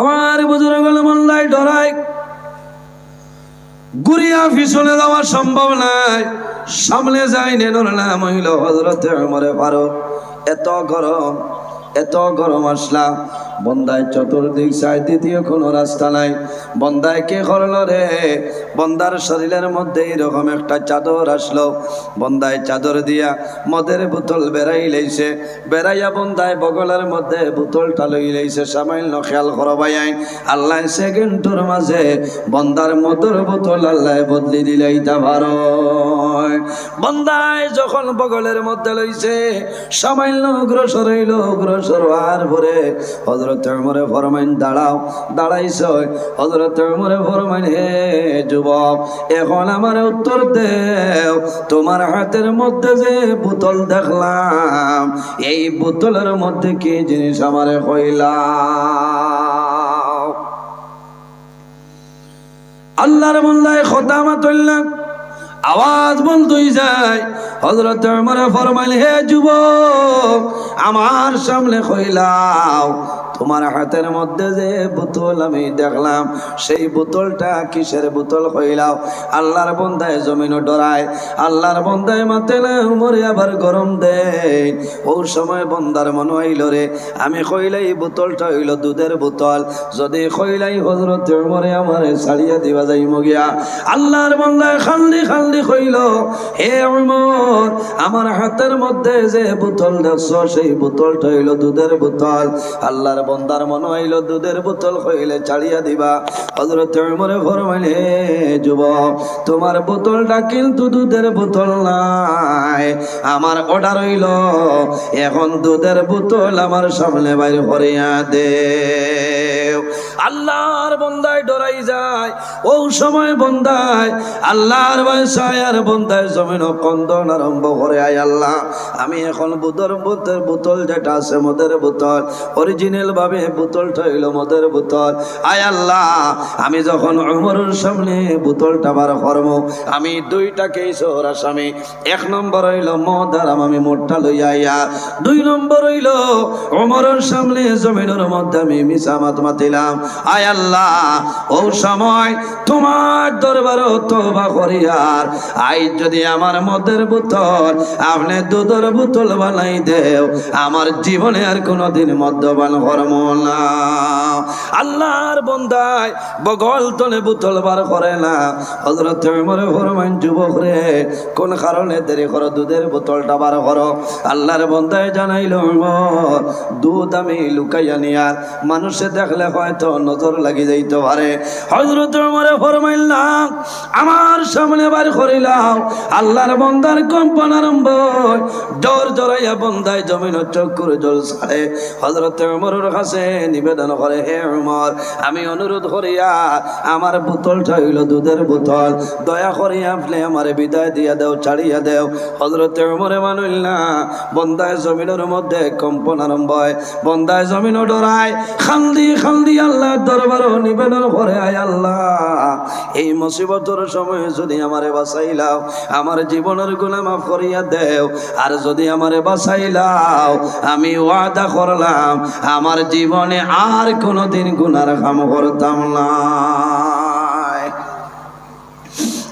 আমার বুজুর্গ মন্দায় ডরায়। গুড়িয়া পিছনে যাওয়া সম্ভব নাই। সামনে যাই নেনোর মহিলা হজরতে মরে পারো এত গরম এত গরম আসলা বন্দায় চতুর্দিক চাই, দ্বিতীয় কোনো রাস্তা নাই। বন্দায় কে করল রে? বন্দার শরীরের মধ্যে এরকম একটা চাদর আসলো। বন্দায় চাদর দিয়া মদের বোতল বেড়াই লাইছে। বেড়াইয়া বন্দায় বগলের মধ্যে বোতলটা লই লাইছে। সামান্য খেয়াল করো ভাইয়াই আল্লাহ সেকেন্ডের মাঝে বন্দার মদর বোতল আল্লাহ বদলি দিলাইতা ভারো বন্দায় যখন বগলের মধ্যে লইছে, সামান্য অগ্রসর হইল অগ্রসর হওয়ার পরে হজরত ফরমাইন দাঁড়াও, দাঁড়াইছ। হজরত মরে ফরমাইন, হে যুবক, এখন আমার উত্তর দেও। তোমার হাতের মধ্যে যে বোতল দেখলাম, এই বোতলের মধ্যে কি জিনিস আমারে কইলাম আল্লাহর মোল্লায় খতামা আওয়াজ বন্ধই যায়। হজরত আমার ফরমাইল, হে যুবক, আমার সামনে কইলাও তোমার হাতের মধ্যে যে বোতল আমি দেখলাম, সেই বোতলটা কিসের বোতল কইলাও আল্লাহর বন্দায় জমিন ডরায়। আল্লাহর বন্দায় মাতে না উমরে আবার গরম দেয়। ওর সময় বন্দার মনে হইল রে। আমি কইলাই বোতলটা হইল দুধের বোতল। যদি কইলাই হজরত উমরে আমারে ছাড়িয়া দিবা যাই মগিয়া আল্লাহর বন্দায় খান্দি খান্দি কইল হে উমর, আমার হাতের মধ্যে যে বোতল দেখছ সেই বোতলটা হইল দুধের বোতল। আল্লাহর বন্দার মনে হইল দুধের বোতল কইলে ছাড়িয়া দিবা। হজরত উমরে ফরমাইলে হে যুবক, তোমার বোতলটা কিন্তু দুধের বোতল নাই। আমার অর্ডার হইল, এখন দুধের বোতল আমার সামনে বাইরে ভরিয়া দে আল্লাহর বন্দায় ডরাই যায়, ও সময় বন্দায় আল্লাহর বয়সায় আর বন্দায় জমিন কন্দন আরম্ভ করে, আয় আল্লাহ। আমি এখন বুদর বোতল বোতল যেটা আছে মদের বোতল অরিজিনাল ভাবে বোতলটা হইল মদের বোতল। আয় আল্লাহ, আমি যখন অমরের সামনে বোতলটা বার কর্ম আমি দুইটাকে ঈশ্বর আসামি, এক নম্বর হইল মদ আর আমি মোটটা লইয়া আইয়া, দুই নম্বর হইল অমরের সামনে জমিনের মধ্যে আমি মিসামাত মাতিলাম। আয় আল্লাহ, ও সময় তোমার দরবার তোবা করিয়ার আই যদি আমার মদের বোতল, আপনি দুধের বোতল বানাই দেও, আমার জীবনে আর কোনোদিন মদ্যপান করব না। আল্লাহর বন্দায় বগল তলে বোতল বার করে না। হজরত মরে ফরমান যুবক রে, কোন কারণে দেরি করো দুধের বোতলটা বার করো? আল্লাহর বন্দায় জানাইল দুধ আমি লুকাইয়া নিয়ার মানুষে দেখলে হয়তো নজর লাগি যাইতে পারে। হজরত মরে ফরমাইলাম আমার সামনে বার করিলাম। আল্লাহর বন্দার কম্পন আরম্ভ। জোর জড়াইয়া বন্দায় জমিন চক্কুর জল ছাড়ে। হজরত উমরের কাছে নিবেদন করে, হে উমর, আমি অনুরোধ করিয়া আমার বোতলটা হইল দুধের বোতল। দয়া করিয়া আপনি আমার বিদায় দিয়া দেও, ছাড়িয়া দেও। হজরত উমরে মানুল না, বন্দায় জমিনের মধ্যে কম্পন আরম্ভ হয়। বন্দায় জমিন ডরায়। খান্দি খান্দি আল্লাহ দরবার নিবেদন করে, আয় আল্লাহ, এই মুসিবতর সময় যদি আমারে বাঁচাইলাও, আমার জীবনের গুণা মাফ করিয়া দেও। আর যদি আমারে বাঁচাইলাও, আমি ওয়াদা করলাম, আমার জীবনে আর কোনোদিন গুনার কাম করতাম না।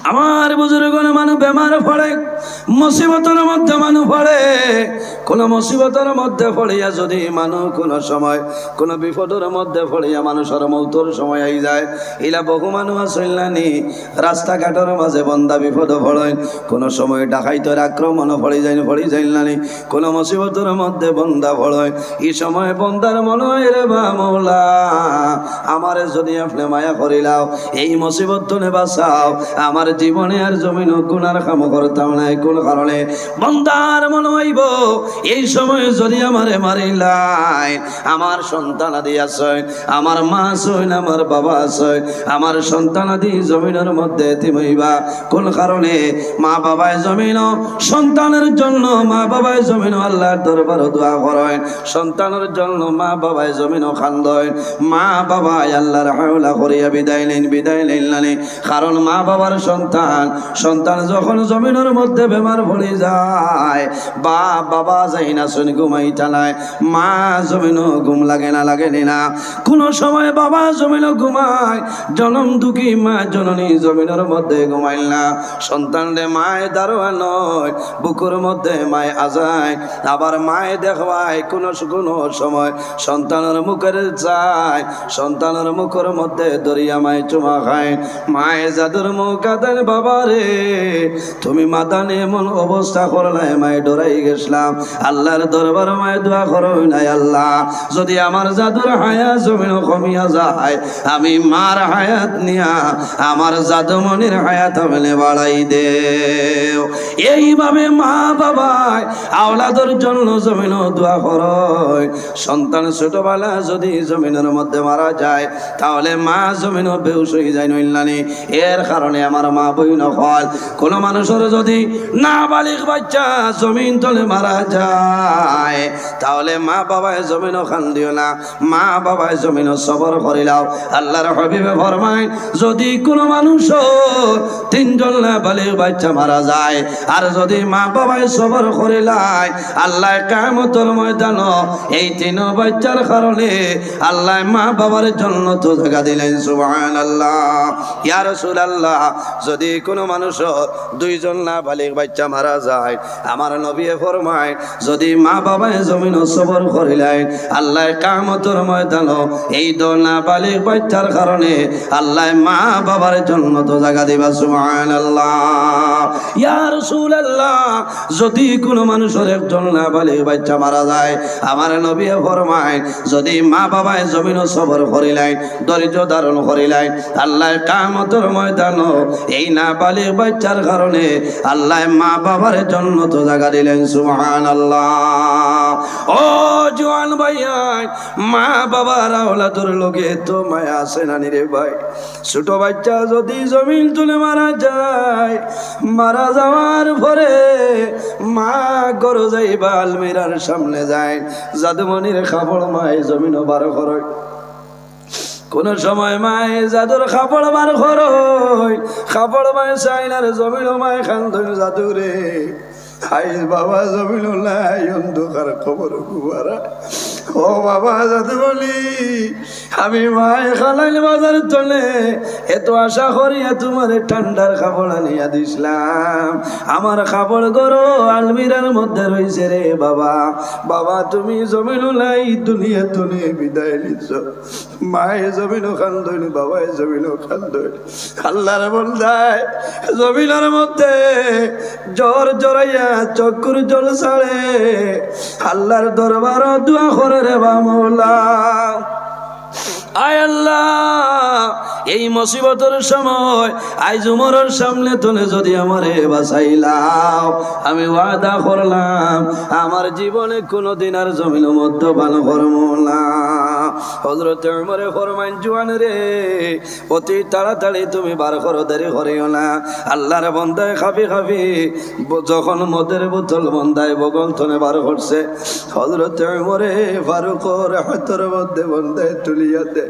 আমার বুজুর্গণ মানুষ বেমার পড়ে, মুসিবতের মধ্যে মানুষ পড়ে। কোন মুসিবতের মধ্যে পড়িয়া যদি মানুষ কোন সময়, কোন বিপদের মধ্যে পড়িয়া মানুষের মৌতর সময় আই যায়, ইলা বহু মানুষ আসইলানি রাস্তাঘাটের মাঝে বন্দা বিপদ পড়েন। কোন সময় ডাকাইতের আক্রমণ পড়ি যায় পড়ি যাইলানি কোন মুসিবতের মধ্যে বন্দা পড়েন। এই সময় বন্দার মনে রে বা মৌলা, আমারে যদি আপনি মায়া করিলাও, এই মুসিবত বাঁচাও, আমার জীবনে আর জমিন গুনার কাম করতাম না কোন কারণে? বন্দার মনে হইব। এই সময় যদি আমারে মারিলাই, আমার সন্তান আদি আছে, আমার মা আছে, আমার বাবা আছে, আমার সন্তান আদি জমিনের মধ্যে তিমইবা কোন কারণে? মা বাবায় জমিন, সন্তানের জন্য মা বাবায় জমিন আল্লাহর দরবার দোয়া করেন। সন্তানের জন্য মা বাবায় জমিন খান্দয় মা বাবা মায় আল্লাহর হাওলা করিয়া বিদায় নেন, বিদায় নিলেন। কারণ মা বাবার সন্তান সন্তান। সন্তান যখন জমিনের মধ্যে বেমার পড়ে যায় বা বাবা যাই না শুনে, ঘুমাই টালায় মা জমিনও ঘুম লাগে না লাগে না কোন সময় বাবা জমিনও ঘুমায়, জনম দুঃখী মা জননী জমিনের মধ্যে ঘুমাইল না। সন্তান রে মায় দারোয়া নয়, বুকুর মধ্যে মায় আজায়। আবার মায় দেখবায় কোন কোনো সময় সন্তানের মুখের চায় সন্তানের মুখের মধ্যে দরিয়া মায় চুমা খায়। মায় জাদুর মুখ আদান বাবা রে, তুমি মাদানে এমন অবস্থা করলাই মায় ডরাই গেছিলাম। আল্লাহর দরবার মায় দোয়া করো নাই, আল্লাহ। যদি আমার জাদুর হায়া জমিন কমিয়া যায়, আমি মার হায়াত নিয়া আমার জাদুমনির হায়াত আমলে বাড়াই দে এইভাবে মা বাবায় আওলাদর জন্য জমিন দোয়া করয়। সন্তান ছোটবেলা যদি জমিনের মধ্যে মারা যায়, তাহলে মা জমিন বেউস হয়ে যায় নইলানি এর কারণে আমার মা বই নকল কোন মানুষের যদি না বালিক বাচ্চা জমিন তলে মারা যায়, তাহলে মা বাবায় জমিন খান দিও না। মা বাবায় জমিন সবর করিলাও আল্লাহর হবিবে ফরমায়, যদি কোনো মানুষ তিনজন না বালিক বাচ্চা মারা যায়, আর যদি মা বাবায় সবর করিলাই আল্লাহ কামতর ময়দান এই তিন বাচ্চার কারণে আল্লাহ মা বাবার জন্য তো দেখা দিলেন সুবহান আল্লাহ ইয়া রাসূলুল্লাহ যদি কোনো মানুষ দুইজন না বালিক বাচ্চা মারা যায়, আমার নবী ফরমায়, যদি মা বাবায় জমিন সবর করিলেন, আল্লাহ কামতর ময়দান এই দো না বালিক বাচ্চার কারণে আল্লাহ মা বাবার জন্য তো জায়গা দিবা সুবহান আল্লাহ ইয়া রাসূলুল্লাহ, যদি কোনো মানুষের একজন না বালিক বাচ্চা মারা যায়, আমার নবী ফরমায়, যদি মা বাবায় জমিন সবর করিলাই দরিদ্র ধারণ করিলাই আল্লাহ কামতর ময়দান এই না বালিক বাচ্চার কারণে আল্লাহ মা বাবার জন্য তো জায়গা দিলেন সুবহান আল্লাহ ও জোয়ান ভাইয়াই মা বাবার আওলাদর লোকে তো মায়া আছে না রে ভাই? ছোট বাচ্চা যদি জমিন তুলে মারা যায়, মারা যাওয়ার পরে মা গরো যাইবা আলমিরার সামনে যায়। জাদুমনির খাবড় মায় জমিন বার করে। কোন সময় মায় জাদুর খাপড় মার খর খাপড় মায় চাইনার জমিন মায় খান জাদুরে। হাই বাবা জমিন অন্ধকার খবর কুয়ারা। ও বাবা যাতে বলি। আমি মায় খালাইল বাজার চলে এত আশা করিয়া তোমার ঠান্ডার খাবড় আনিয়া দিছিলাম। আমার খাবড় গরো আলমিরার মধ্যে রয়েছে রে বাবা। বাবা, তুমি জমিন নাই দুনিয়া তুমি বিদায় নিচ্ছ। মায়ে জমিন খান দইনি বাবায় জমিন খান আল্লাহর বন্ধায় জমিনের মধ্যে জ্বর জড়াইয়া চক্কুর জল ছাড়ে। আল্লাহর দরবার দোয়া করে রে আয় আল্লাহ, এই মুসিবতের সময় আই উমরের সামনে তুলে যদি আমারে বাঁচাইলাম আমি ওয়াদা করলাম, আমার জীবনে কোনো দিন আর জমিন মধ্য ভালো করব না। হজরত উমরে ফরমান জুয়ান রে, অতি তাড়াতাড়ি তুমি বার করো, দেরি করিও না। আল্লাহর বন্দায় খাবি খাবি যখন মদের বোতল বন্দায় বগল থনে বার করছে হজরত উমরে ফারুকর হাতের মধ্যে বন্দায় তুলিয়া দে।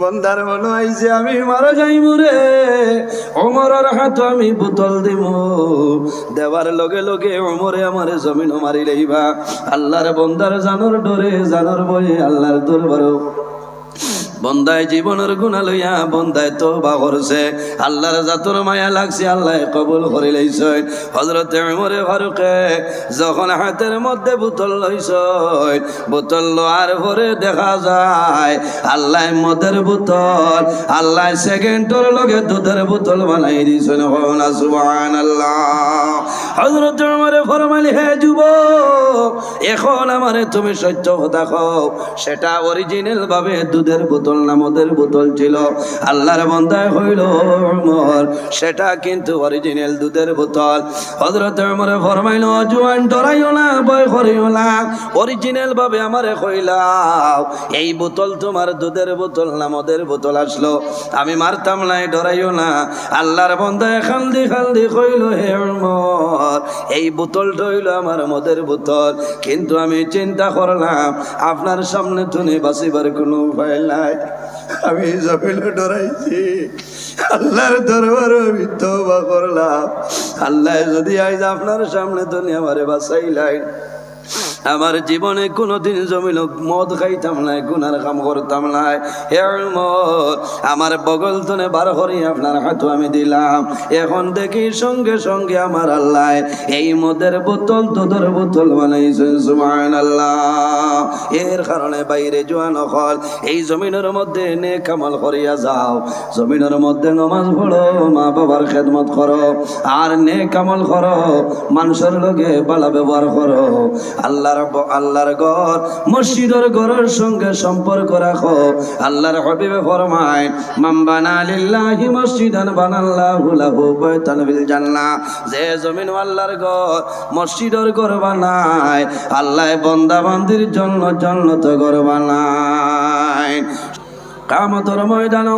বন্দার মনে আইছে আমি মারা যাই মুরে অমরের হাত আমি বোতল দিব দেওয়ার লগে লগে অমরে আমার জমিন মারি লইবা আল্লাহর বন্দার জানোর ডরে, জানোর বয়ে আল্লাহর দরবারও you বন্দায় জীবনের গুণা লইয়া বন্দায় তো বা করছে। আল্লাহর জাতর মায়া লাগছে, আল্লাহ কবুল করে লইছ। হজরত উমরে ফারুকে যখন হাতের মধ্যে বোতল লইছ, বোতল লোয়ার পরে দেখা যায়, আল্লাহ মদের বোতল, আল্লাহ সেকেন্ডর লগে দুধের বোতল বানাই দিছেন না সুবহানাল্লাহ। হজরত উমরে ফরমাইল, হে যুবক, এখন আমারে তুমি সহ্য কথা খাও সেটা অরিজিনাল ভাবে দুধের বোতল না মদের বোতল ছিল। আল্লাহর বন্দায় হইল উমর। সেটা কিন্তু অরিজিনাল দুধের বোতল। হজরত উমরে ফরমাইল জুয়ান ডরাইও না বয় করিও না। অরিজিনাল ভাবে আমারে কইলাও এই বোতল তোমার দুধের বোতল না মদের বোতল আসলো। আমি মারতাম নাই ডরাইও না। আল্লাহর বন্দায় খালদি খালদি কইল, হে উমর, এই বোতলটা হইল আমার মদের বোতল। কিন্তু আমি চিন্তা করলাম, আপনার সামনে তুমি বাঁচিবার কোনো উপায় নাই। আমি জফিল ডরাইছি। আল্লাহর দরবারে আমি তওবা করলাম। আল্লাহ যদি আজ আপনার সামনে দুনিয়া আমারে বাঁচাইলাই আমার জীবনে কোনোদিন জমিল মদ খাইতাম নাই, গুনার কাম করতাম নাই। আমার বগল তনে বার করি আপনার হাতু আমি দিলাম। এখন দেখি সঙ্গে সঙ্গে আমার আল্লাহ এই মদের বোতল, দুধের বোতল বানাইছেন সুমান আল্লাহ এর কারণে বাইরে জোয়ান হল এই জমিনের মধ্যে নে কামাল করিয়া যাও। জমিনের মধ্যে নমাজ পড়ো মা বাবার খেদমত করো। আর নে কামাল করো, মানুষের লগে বালা ব্যবহার করো। আল্লাহর আল্লাহর ঘর, মসজিদের ঘরের সঙ্গে সম্পর্ক রাখো। আল্লাহর হবিবে ফরমায় মাম বানা লিল্লাহি মসজিদান বানাল্লাহু লাহু বাইতান ফিল জান্নাহ। যে জমিন আল্লাহর ঘর, মসজিদের ঘর বানায়, আল্লাহ বান্দা বান্দির জন্য জান্নাত ঘর বানায়। কামতর ময়দান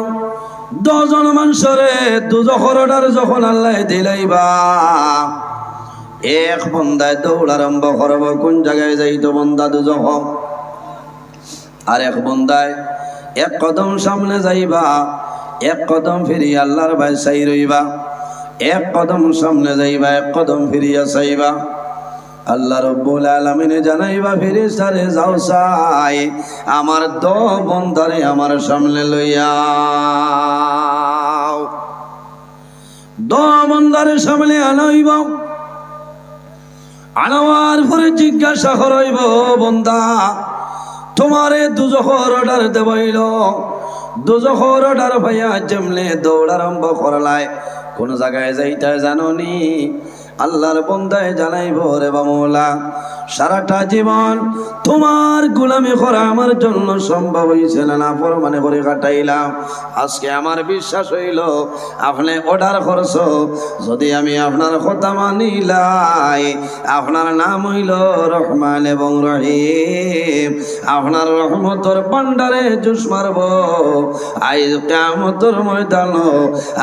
দশজন মানুষরে দুজখর অর্ডার যখন আল্লাহ দিলাইবা এক বন্দায় দৌড় আরম্ভ করব, কোন জায়গায় যাইতো বন্দা দুজখ আর এক বন্দায় এক কদম সামনে যাইবা, এক কদম ফিরি আল্লাহর ভাই চাই রইবা, এক কদম সামনে যাইবা, এক কদম ফিরিয়া চাইবা। আল্লাহ রব্বুল আলমিনে জানাইবা ফিরিস্তারে যাও চাই, আমার দ বন্দারে আমার সামনে লইয়া। দ বন্দারে সামনে আনাইব। আনাওয়ার পরে জিজ্ঞাসা করইব বন্দা তোমারে দুজহর অর্ডার দেবাইল। দুজহর অর্ডার ভাইয়া জমলে দৌড় আরম্ভ করলায় কোন জায়গায় যাইতে জানো নি আল্লাহর বন্দায় জানাইব রে বামলা সারাটা জীবন তোমার গোলামি করা আমার জন্য সম্ভব হয়েছিল না মানে করে কাটাইলাম। আজকে আমার বিশ্বাস হইল, আপনি অর্ডার করছ, যদি আমি আপনার কথা মানিলাই আপনার নাম হইল রহমান এবং রহিম। আপনার রহমতর পান্ডারে জুস মারব আই কামতর ময়দান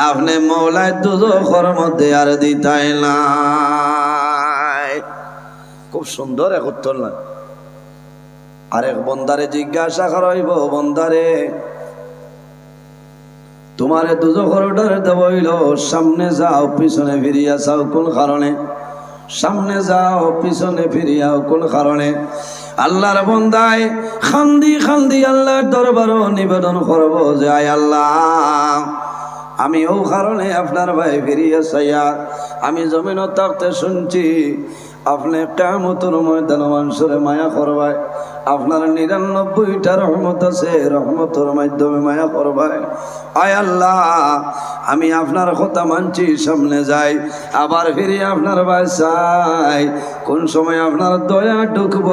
আপনি মৌলায় দুজখর মধ্যে আর দিতাই না। খুব সুন্দর এক উত্তর না আরেক বন্দারে জিজ্ঞাসা করাইব বন্দারে, তোমারে দুজখর অর্ডার দেবইল সামনে যাও, পিছনে ফিরিয়া যাও, কোন কারণে? সামনে যাও, পিছনে ফিরিয়াও কোন কারণে? আল্লাহর বন্দায় খান্দি খান্দি আল্লাহর দরবারও নিবেদন করব যে, আয় আল্লাহ, আমি ও কারণে আপনার ভাই ফিরিয়া চাইয়া আমি জমিন থাকতে শুনছি আপনি কামতর ময়দান মানুষের মায়া করবায়। আপনার নিরানব্বইটা রহমত আছে রহমতর মাধ্যমে মায়া করবায়। আয় আল্লাহ, আমি আপনার কথা মানছি, সামনে যাই। আবার ফিরে আপনার বাসায়। কোন সময় আপনার দয়া ঢুকব?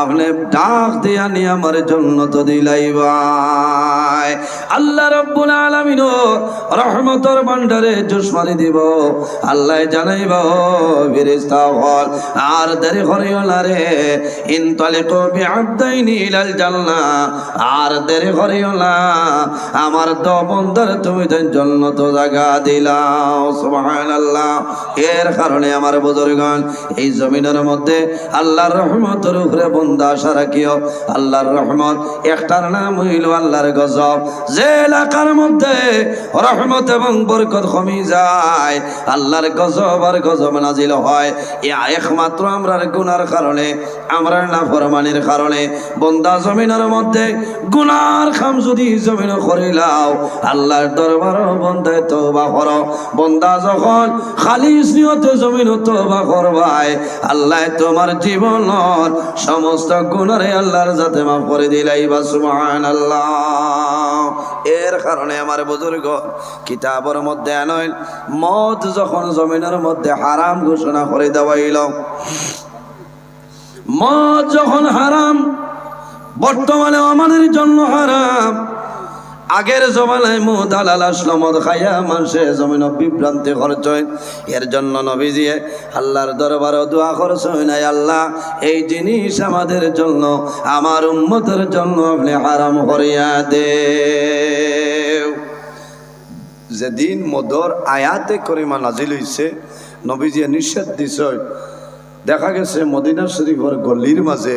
আপনি ডাক দিয়া নি আমার জন্য তো দিলাইবাই আল্লাহ রব্বুল আলামিন রহমতর ভান্ডারে জুসমানি দিব। আল্লাহ জানাইব, ফেরেশতা হল আর দেরি করিও না রে। ইনতালিকু বিআবদাইনি ইলাল জান্নাহ আর দেরি করিও না। আমার তো বন্দার তুমি তো জন্নত জায়গা দিলাও, সুবহানাল্লাহ। এর কারণে আমার বুজুর্গণ এই জমিনের মধ্যে আল্লাহর রহমতের উপরে বন্দা আশা রাখিও। আল্লাহর রহমত একটার নাম হইল আল্লাহর গজব। যে এলাকার মধ্যে রহমত এবং বরকত কমি যায়, আল্লাহর গজব আর গজব নাজিল হয়। এ একমাত্র আমরার গুনার কারণে, আমরার নাফরমানির কারণে। বন্দা জমিনের মধ্যে গুনার খাম যদি জমিন করিলাও আল্লাহর দরবার বন্দায় তওবা করো। বন্দা যখন খালি নিয়তে জমিন তওবা আল্লাহ তোমার জীবনের সমস্ত গুণারে আল্লাহর যাতে মাফ করে দিলাই বা সুবহানাল্লাহ। এর কারণে আমার বুজুর্গ, কিতাবের মধ্যে মদ যখন জমিনের মধ্যে হারাম ঘোষণা করে দেওয়াইল, মদ যখন হারাম, বর্তমানে আমাদের জন্য হারাম আগের জমানায় মু দালাল আসলো, মদ খাইয়া মানুষে জমিন বিভ্রান্তি খরচ হয় এর জন্য নবীজিয়ে আল্লাহর দরবারও দোয়া খরচ হয় নাই আল্লাহ, এই জিনিস আমাদের জন্য, আমার উম্মতের জন্য আপনি হারাম করিয়া দে যেদিন মদর আয়াতে করিমা নাজিল হইছে, নবীজিয়ে নিষেধ দিছে। দেখা গেছে, মদিনা শরীফের গলির মাঝে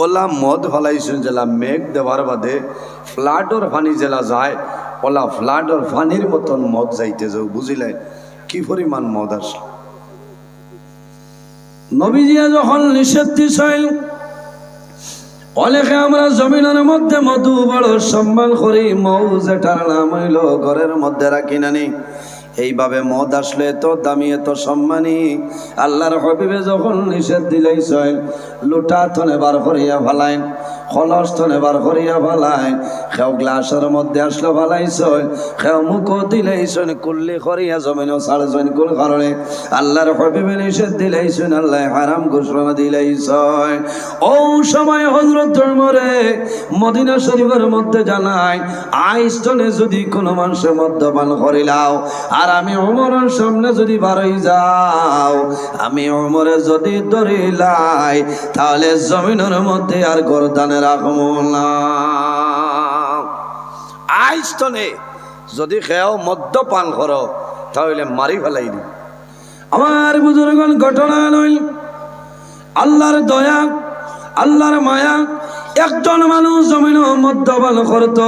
ওলা মদ ফলাইছেন জেলা মেঘ দেওয়ার বাদে ফ্লাডর ফানি জেলা যায়, ওলা ফ্লাডর ফানির মতন মদ যাইতে যাও, বুঝিলে? কি পরিমাণ মদ আসলো? নবীজিয়া যখন নিষেধ দিছেন, অনেকে আমরা জমিনের মধ্যে মধু, বড় সম্মান করি, মৌ যেটার নাম হইল ঘরের মধ্যে রাখি নানি। এইভাবে মদ আসলে তো দামি, এত সম্মানী। আল্লাহর হবিবে যখন নিষেধ দিলেইছেন লুটা থনে বার করিয়া ফালাইন। খলস থনে বার করিয়া ফালাইন খেও গ্লাসের মধ্যে আসলো ফালাইছেন খেও কুল্লি আল্লাহ মদিনা জানাই আইস্টনে যদি কোনো মানুষের মদ্যপান করিলাও আর আমি অমরের সামনে যদি বারই যাও, আমি অমরে যদি ধরিলাই তাহলে জমিনের মধ্যে আর গরদানে রাখব না আইস্টনে যদি খেয়াও মদ্যপান করো, তাহলে মারি ফেলাই দি আমার বুজুর্গন ঘটনা নইল আল্লাহর দয়া, আল্লাহর মায়া, একজন মানুষ জমিন মদ্যপান করত,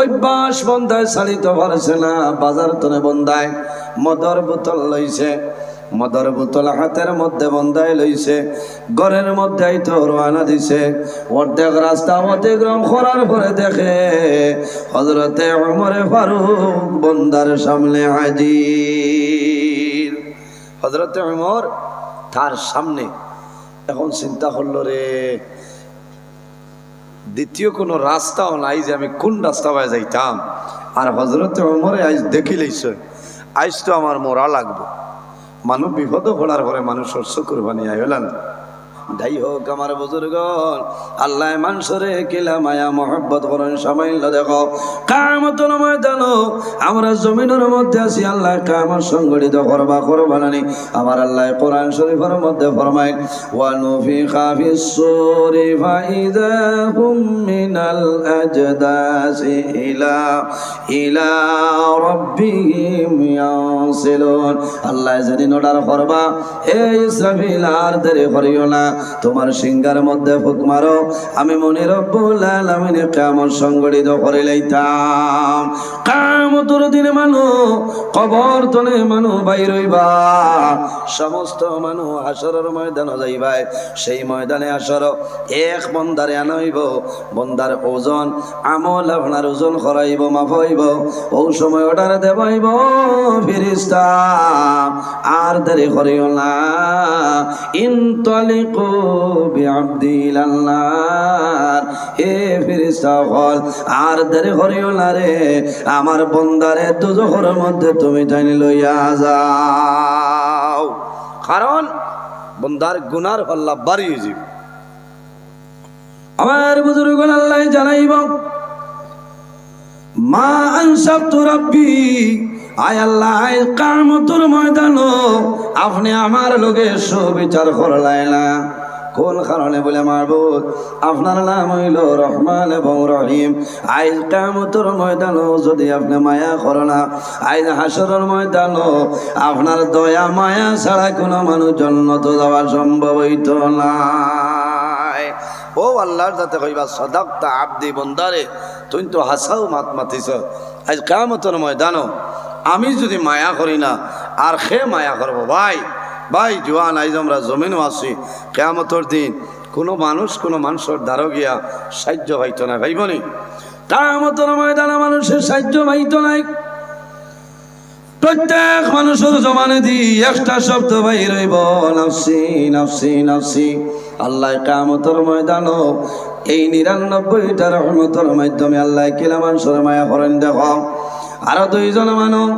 অভ্যাস বন্ধায় চালিত পারছে না, বাজার তনে বন্ধায় মদর বোতল লইছে। মদর বোতল হাতের মধ্যে বন্ধায় লইছে, ঘরের মধ্যে তো রওনা দিছে। অর্ধেক রাস্তা অতিক্রম করার পরে দেখে হজরতে অমরে ফারুক বন্দার সামনে হাজির। হজরতে অমর তার সামনে এখন চিন্তা করল রে, দ্বিতীয় কোনো রাস্তাও নাই যে আমি কোন রাস্তা পায় যাইতাম? আর হজরতে অমরে আজ দেখি লইছে, আজ তো আমার মরা লাগবে। মানুষ বিপদ পড়ার পরে মানুষ শস্য কোরবানি আইলাম যাই হোক আমার বুজুর্গন আল্লাহ মানুষরে কিলা মায়া মহব্বত করেন সামাইল দেখো কামতন ময়দান আমরা জমিনের মধ্যে আছি, আল্লাহ কামত সংগঠিত করবা করবা নানি আমার আল্লাহ কোরআন শরীফের মধ্যে ফরমাই ওয়ানুফি খাফিস সুরি ফাইদা হুম মিনাল আজদাসি ইলা ইলা রাব্বিহিম ইয়াসিলুন আল্লাহ যেদিন অর্ডার করবা এই ইসরাফিল, আর দেরি করিও না। তোমার সিঙ্গার মধ্যে ফুক মারো। আমি মনে রব্বুল কিয়ামত সংগঠিত করে লইতাম। কিয়ামতের দিনে মানু, কবর তনে মানু বাইর হইবা। সমস্ত মানু হাসরের ময়দানে যাইবাই সেই ময়দানে আসর এক বন্দারে আনাইব বন্দার ওজন, আমল আপনার ওজন করাইব, মাফ হইব। ও সময় অর্ডার দেবাইব ফিরিস্তা আর দেরি করিও না। ইনতলিকু আমার বন্দারে দুজখের মধ্যে তুমি টানি লইয়া যাও। কারণ বন্দার গুনার পাল্লা বাড়িয়ে যাবে আমার বুজুর্গ আল্লাহ জানাইব আপনি আমার লোকে সুবিচার করলাই না কোন কারণে বলে মারবুদ আপনার নাম হইল রহমান এবং রহিম। আইজ কামতর ময়দান যদি আপনি মায়া করো না, আইজ হাসরের ময়দান আপনার দয়া মায়া ছাড়া কোনো মানুষ জন্নত যাওয়া সম্ভব হইত না। ও আল্লাহর যাতে কইবা, সদাক্তা আব্দি বন্দারে, তুই তো হাসাও মাত মাতিস আজ কামতর ময়দান আমি যদি মায়া করি না, আর খে মায়া করব ভাই? ভাই, জোয়ান, আইজ আমরা জমিনও আছি। কেয়ামতর দিন কোনো মানুষ, কোনো মানুষের দ্বারো গিয়া সাহায্য পাইত না, ভাই ভাইবনি কামতর ময়দানে মানুষের সাহায্য পাইত নাই। প্রত্যেক মানুষের জমানে দি একটা শব্দ ভাই রইব, নাফসি নাফসি নাফসি। আল্লাহ কামতর ময়দান এই নিরানব্বইটা রহমতর মাধ্যমে আল্লাহ কিলা মানুষের মায়া করেন, দেখ। আরও দুইজন মানুষ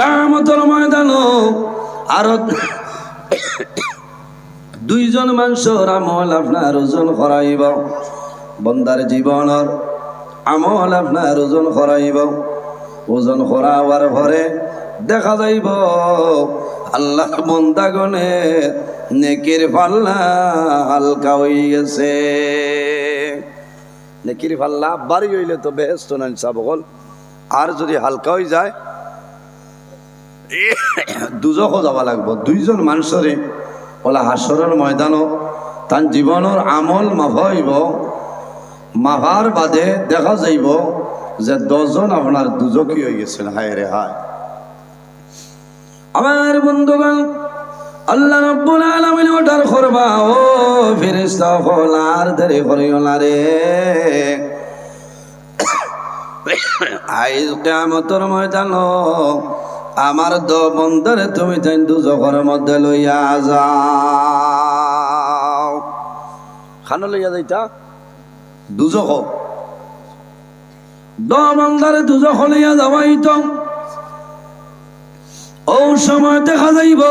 কামতর ময়দান আরও দুইজন মানুষের আমল আপনার ওজন করাইব। বন্দার জীবনের আমল আপনার ওজন করাইব। ওজন করাবার পরে দেখা যাইব আল্লাহ বন্দাগণে নেকির পাল্লা হালকা হয়ে গেছে। নেকির পাল্লা বাড়ি হইলে তো বেহেস্ত না সাবকল আর যদি হালকা হয়ে যায় দুজকও যাব লাগবো। দুইজন মানুষরে ওলা হাসরের ময়দানও তার জীবনের আমল মাফাইব মাফার বাদে দেখা যাইব যে দশজন আপনার দুজকি হয়ে গেছেন হায় রে হায়। আমার বন্ধুগণ, আল্লাহ রব্বুল আলামিন ওটার করবা, ও ফেরেশতা হল আর দেরি করিও না রে। আইজ কিয়ামতের ময়দান আমার দ বন্ধরে তুমি তাই দুজকের মধ্যে লইয়া যাও। খানো লইয়া যাইতা? দুজক দ বন্ধরে দুজক লইয়া যাওয়াই তো ও সময় দেখা যাইব,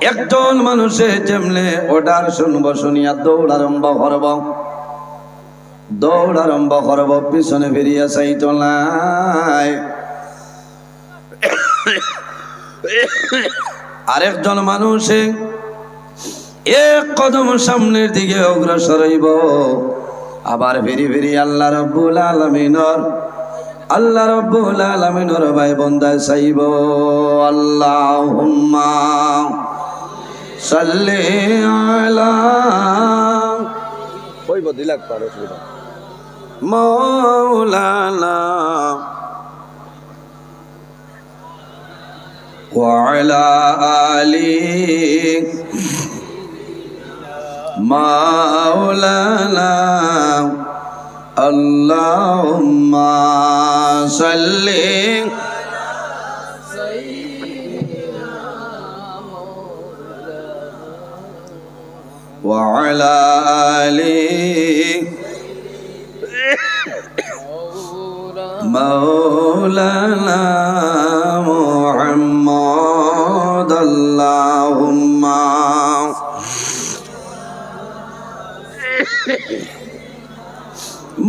একজন মানুষে যেমনে ওটার শুনব, শুনিয়া দৌড় আরম্ভ করব। দৌড় আরম্ভ করব, পিছনে ফিরিয়া চাইত নাই। আরেকজন মানুষে এক কদম সামনের দিকে অগ্রসর হইব। আবার ফিরি ফিরি আল্লাহ রব্বুল আলমিনর আল্লাহ রব্বুল আলমিনর ভাই বন্দায় চাইব। আল্লাহ সাল্লি আলা কইব দিলাক পারে মৌলানা وعلى آله مولانا اللهم صل وعلى آله مولانا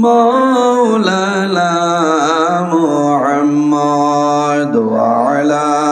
مولانا محمد وعلى آله